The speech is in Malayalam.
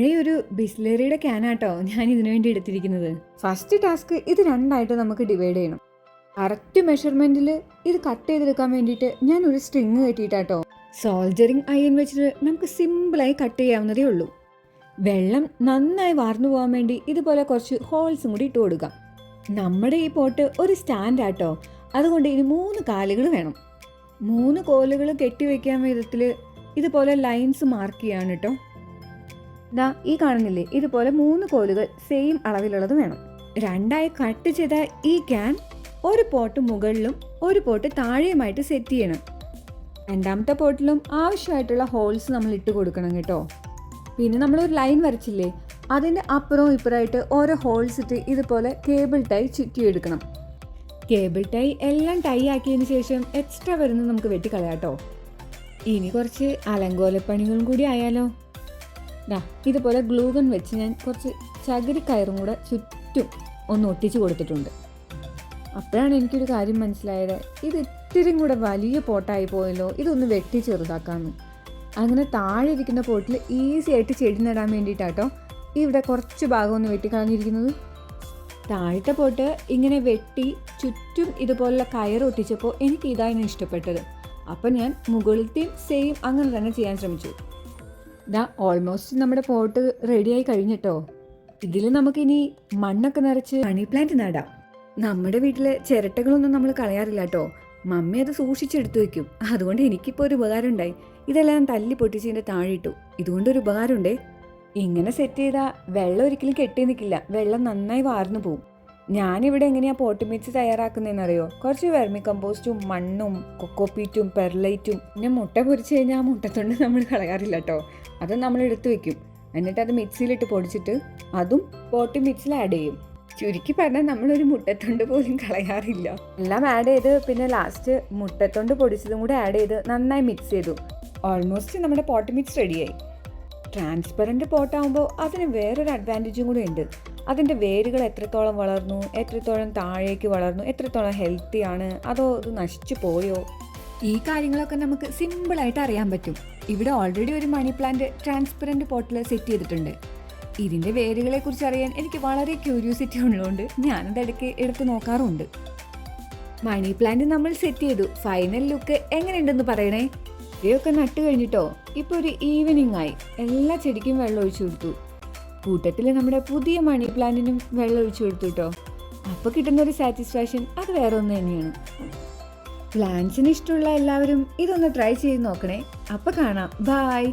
പഴയ ഒരു ബിസ്ലറിയുടെ ക്യാനാട്ടോ ഞാൻ ഇതിനു വേണ്ടി എടുത്തിരിക്കുന്നത്. ഫസ്റ്റ് ടാസ്ക് ഇത് രണ്ടായിട്ട് നമുക്ക് ഡിവൈഡ് ചെയ്യണം. കറക്റ്റ് മെഷർമെന്റിൽ ഇത് കട്ട് ചെയ്തെടുക്കാൻ വേണ്ടിയിട്ട് ഞാൻ ഒരു സ്ട്രിങ് കെട്ടിയിട്ടാട്ടോ. സോൾജറിങ് അയൺ വെച്ചിട്ട് നമുക്ക് സിമ്പിളായി കട്ട് ചെയ്യാവുന്നതേ ഉള്ളൂ. വെള്ളം നന്നായി വാർന്നു പോകാൻ വേണ്ടി ഇതുപോലെ കുറച്ച് ഹോൾസും കൂടി ഇട്ട് കൊടുക്കാം. നമ്മുടെ ഈ പോട്ട് ഒരു സ്റ്റാൻഡാട്ടോ അതുകൊണ്ട് ഇനി മൂന്ന് കാലുകൾ വേണം. മൂന്ന് കോലുകൾ കെട്ടിവെക്കാൻ വിധത്തിൽ ഇതുപോലെ ലൈൻസ് മാർക്ക് ചെയ്യാണ് കേട്ടോ ദാ ഈ കാണുന്നില്ലേ? ഇതുപോലെ മൂന്ന് കോലുകൾ സെയിം അളവിലുള്ളത് വേണം. രണ്ടായി കട്ട് ചെയ്ത ഈ ക്യാൻ ഒരു പോട്ട് മുകളിലും ഒരു പോട്ട് താഴെയുമായിട്ട് സെറ്റ് ചെയ്യണം. രണ്ടാമത്തെ പോട്ടിലും ആവശ്യമായിട്ടുള്ള ഹോൾസ് നമ്മൾ ഇട്ട് കൊടുക്കണം കേട്ടോ. പിന്നെ നമ്മൾ ഒരു ലൈൻ വരച്ചില്ലേ? അതിന്റെ അപ്പുറവും ഇപ്പുറമായിട്ട് ഓരോ ഹോൾസ് ഇട്ട് ഇതുപോലെ കേബിൾ ടൈ ചുറ്റിയെടുക്കണം. കേബിൾ ടൈ എല്ലാം ടൈ ആക്കിയതിന് ശേഷം എക്സ്ട്രാ വരുന്നത് നമുക്ക് വെട്ടിക്കളയാട്ടോ ഇനി കുറച്ച് അലങ്കോലപ്പണികളും കൂടി ആയാലോ? ദാ ഇതുപോലെ ഗ്ലൂഗൺ വെച്ച് ഞാൻ കുറച്ച് ചകിരി കയറും കൂടെ ചുറ്റും ഒന്ന് ഒട്ടിച്ച് കൊടുത്തിട്ടുണ്ട്. അപ്പോഴാണ് എനിക്കൊരു കാര്യം മനസ്സിലായത്. ഇത് ഇത്തിരി കൂടെ വലിയ പോട്ടായി പോയല്ലോ ഇതൊന്ന് വെട്ടി ചെറുതാക്കാമെന്ന് അങ്ങനെ താഴെ ഇരിക്കുന്ന പോട്ടിൽ ഈസി ആയിട്ട് ചെടി നടാൻ വേണ്ടിയിട്ടാട്ടോ ഇവിടെ കുറച്ച് ഭാഗം ഒന്ന് വെട്ടിക്കളഞ്ഞിരിക്കുന്നത് താഴത്തെ പോട്ട് ഇങ്ങനെ വെട്ടി ചുറ്റും ഇതുപോലുള്ള കയർ ഒട്ടിച്ചപ്പോൾ എനിക്ക് ഇതായിരുന്നു ഇഷ്ടപ്പെട്ടത്. അപ്പം ഞാൻ മുകളിലത്തെയും സെയിം അങ്ങനെ തന്നെ ചെയ്യാൻ ശ്രമിച്ചു. ദാ ഓൾമോസ്റ്റ് നമ്മുടെ പോട്ട് റെഡിയായി കഴിഞ്ഞിട്ടോ. ഇതിൽ നമുക്കിനി മണ്ണൊക്കെ നിറച്ച് മണി പ്ലാന്റ് നടാം. നമ്മുടെ വീട്ടിലെ ചിരട്ടകളൊന്നും നമ്മൾ കളയാറില്ല കേട്ടോ മമ്മി അത് സൂക്ഷിച്ചെടുത്തു വെക്കും. അതുകൊണ്ട് എനിക്കിപ്പോൾ ഒരു ഉപകാരം ഉണ്ടായി ഇതെല്ലാം തല്ലി പൊട്ടിച്ചതിന്റെ താഴെ ഇട്ടു ഇതുകൊണ്ടൊരു ഉപകാരമുണ്ടേ. ഇങ്ങനെ സെറ്റ് ചെയ്താൽ വെള്ളം ഒരിക്കലും കെട്ടി നിൽക്കില്ല വെള്ളം നന്നായി വാർന്നു പോവും. ഞാനിവിടെ എങ്ങനെയാ പോട്ട് മിക്സ് തയ്യാറാക്കുന്നതെന്നറിയോ കുറച്ച് വെർമി കമ്പോസ്റ്റും മണ്ണും കൊക്കോപ്പീറ്റും പെർലൈറ്റും പിന്നെ മുട്ട പൊരിച്ച് കഴിഞ്ഞാൽ ആ മുട്ടത്തൊണ്ട് നമ്മൾ കളയാറില്ല കേട്ടോ അത് നമ്മൾ എടുത്തു വെക്കും. എന്നിട്ട് അത് മിക്സിയിലിട്ട് പൊടിച്ചിട്ട് അതും പോട്ട് മിക്സിൽ ആഡ് ചെയ്യും. ചുരുക്കി പറഞ്ഞാൽ നമ്മളൊരു മുട്ടത്തൊണ്ട് പോലും കളയാറില്ല. എല്ലാം ആഡ് ചെയ്ത് പിന്നെ ലാസ്റ്റ് മുട്ടത്തൊണ്ട് പൊടിച്ചതും കൂടെ ആഡ് ചെയ്ത് നന്നായി മിക്സ് ചെയ്തു. ഓൾമോസ്റ്റ് നമ്മുടെ പോട്ട് മിക്സ് റെഡിയായി. ട്രാൻസ്പെറന്റ് പോട്ടാകുമ്പോൾ അതിന് വേറൊരു അഡ്വാന്റേജും കൂടെ ഉണ്ട്. അതിന്റെ വേരുകൾ എത്രത്തോളം വളർന്നു എത്രത്തോളം താഴേക്ക് വളർന്നു എത്രത്തോളം ഹെൽത്തിയാണ് അതോ ഇത് നശിച്ചു പോയോ? ഈ കാര്യങ്ങളൊക്കെ നമുക്ക് സിമ്പിളായിട്ട് അറിയാൻ പറ്റും. ഇവിടെ ഓൾറെഡി ഒരു മണി പ്ലാന്റ് ട്രാൻസ്പെറന്റ് പോട്ടിൽ സെറ്റ് ചെയ്തിട്ടുണ്ട്. ഇതിന്റെ വേരുകളെ കുറിച്ച് അറിയാൻ എനിക്ക് വളരെ ക്യൂരിയോസിറ്റി ഉള്ളതുകൊണ്ട് ഞാനത് ഇടയ്ക്ക് എടുത്തു നോക്കാറുണ്ട്. മണി പ്ലാന്റ് നമ്മൾ സെറ്റ് ചെയ്തു. ഫൈനൽ ലുക്ക് എങ്ങനെയുണ്ടെന്ന് പറയണേ? ഇവയൊക്കെ നട്ട് കഴിഞ്ഞിട്ടോ? ഇപ്പോൾ ഒരു ഈവനിങ് ആയി. എല്ലാ ചെടിക്കും വെള്ളം ഒഴിച്ചു കൊടുത്തു. കൂട്ടത്തിൽ നമ്മുടെ പുതിയ മണി പ്ലാന്റിനും വെള്ളം ഒഴിച്ചു കൊടുത്തു കേട്ടോ അപ്പോൾ കിട്ടുന്ന ഒരു സാറ്റിസ്ഫാക്ഷൻ അത് വേറെ ഒന്ന് തന്നെയാണ് പ്ലാന്റ്സിന് ഇഷ്ടമുള്ള എല്ലാവരും ഇതൊന്ന് ട്രൈ ചെയ്ത് നോക്കണേ. അപ്പോൾ കാണാം. ബായ്